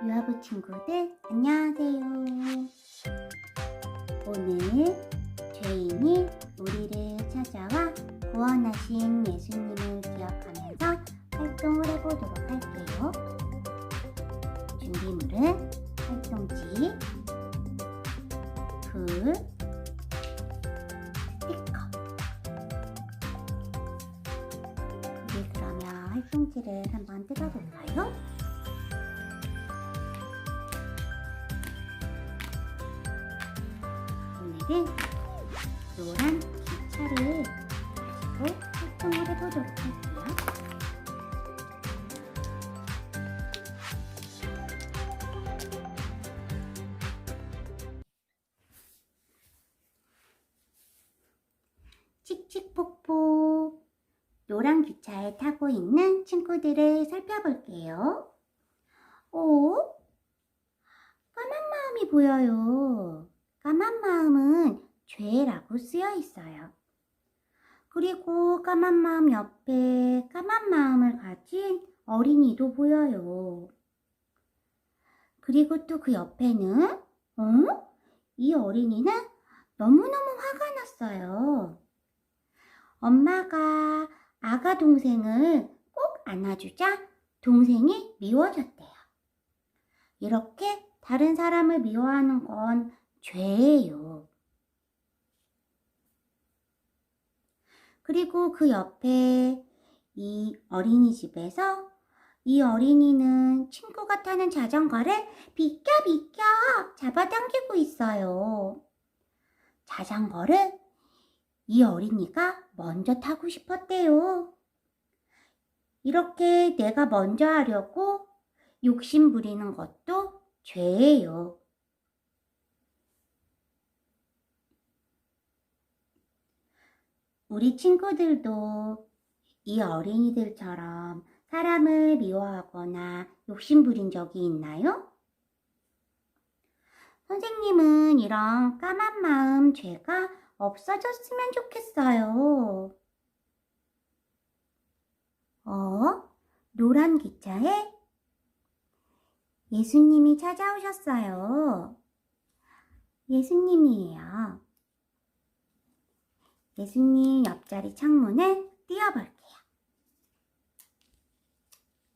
유아부 친구들 안녕하세요. 오늘 죄인이 우리를 찾아와 구원하신 예수님을 기억하면서 활동을 해보도록 할게요. 준비물은 활동지, 불, 스티커. 우리 그러면 활동지를 한번 뜯어볼까요? 오늘은 노란 기차를 가지고 활동을 해보도록 할게요. 칙칙폭폭 노란 기차에 타고 있는 친구들을 살펴볼게요. 오? 까만 마음이 보여요. 까만 마음은 죄라고 쓰여 있어요. 그리고 까만 마음 옆에 까만 마음을 가진 어린이도 보여요. 그리고 또 그 옆에는, 어? 이 어린이는 너무너무 화가 났어요. 엄마가 아가 동생을 꼭 안아주자 동생이 미워졌대요. 이렇게 다른 사람을 미워하는 건 죄예요. 그리고 그 옆에 이 어린이집에서 이 어린이는 친구가 타는 자전거를 비켜 비켜 잡아당기고 있어요. 자전거를 이 어린이가 먼저 타고 싶었대요. 이렇게 내가 먼저 하려고 욕심 부리는 것도 죄예요. 우리 친구들도 이 어린이들처럼 사람을 미워하거나 욕심 부린 적이 있나요? 선생님은 이런 까만 마음 죄가 없어졌으면 좋겠어요. 어? 노란 기차에 예수님이 찾아오셨어요. 예수님이에요. 예수님 옆자리 창문을 띄워볼게요.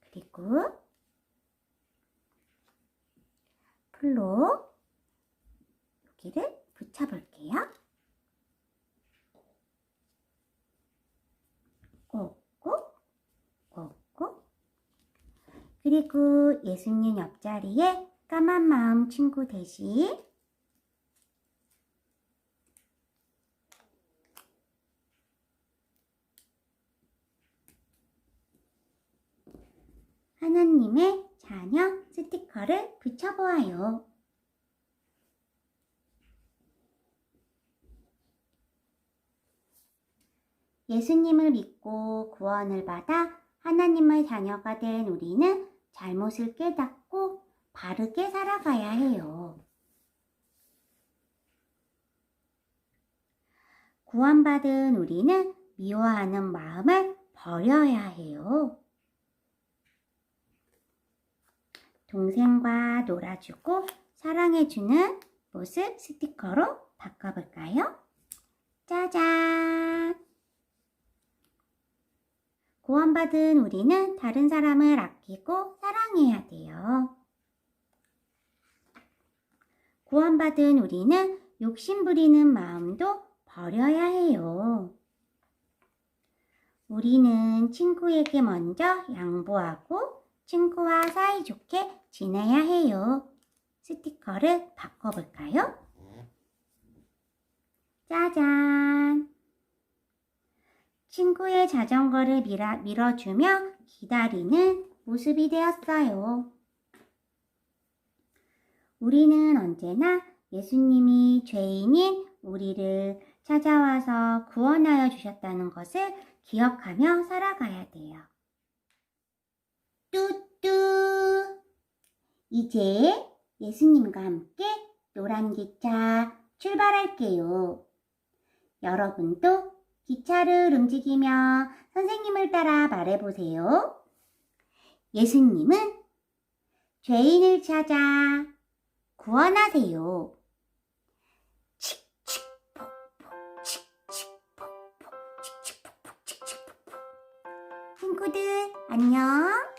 그리고 풀로 여기를 붙여볼게요. 꼭꼭 꼭꼭 그리고 예수님 옆자리에 까만 마음 친구 대신 하나님의 자녀 스티커를 붙여보아요. 예수님을 믿고 구원을 받아 하나님의 자녀가 된 우리는 잘못을 깨닫고 바르게 살아가야 해요. 구원받은 우리는 미워하는 마음을 버려야 해요. 동생과 놀아주고 사랑해주는 모습 스티커로 바꿔볼까요? 짜잔! 구원받은 우리는 다른 사람을 아끼고 사랑해야 돼요. 구원받은 우리는 욕심 부리는 마음도 버려야 해요. 우리는 친구에게 먼저 양보하고 친구와 사이좋게 지내야 해요. 스티커를 바꿔볼까요? 짜잔! 친구의 자전거를 밀어, 밀어주며 기다리는 모습이 되었어요. 우리는 언제나 예수님이 죄인인 우리를 찾아와서 구원하여 주셨다는 것을 기억하며 살아가야 돼요. 뚜뚜! 이제 예수님과 함께 노란 기차 출발할게요. 여러분도 기차를 움직이며 선생님을 따라 말해보세요. 예수님은 죄인을 찾아 구원하세요. 친구들 안녕.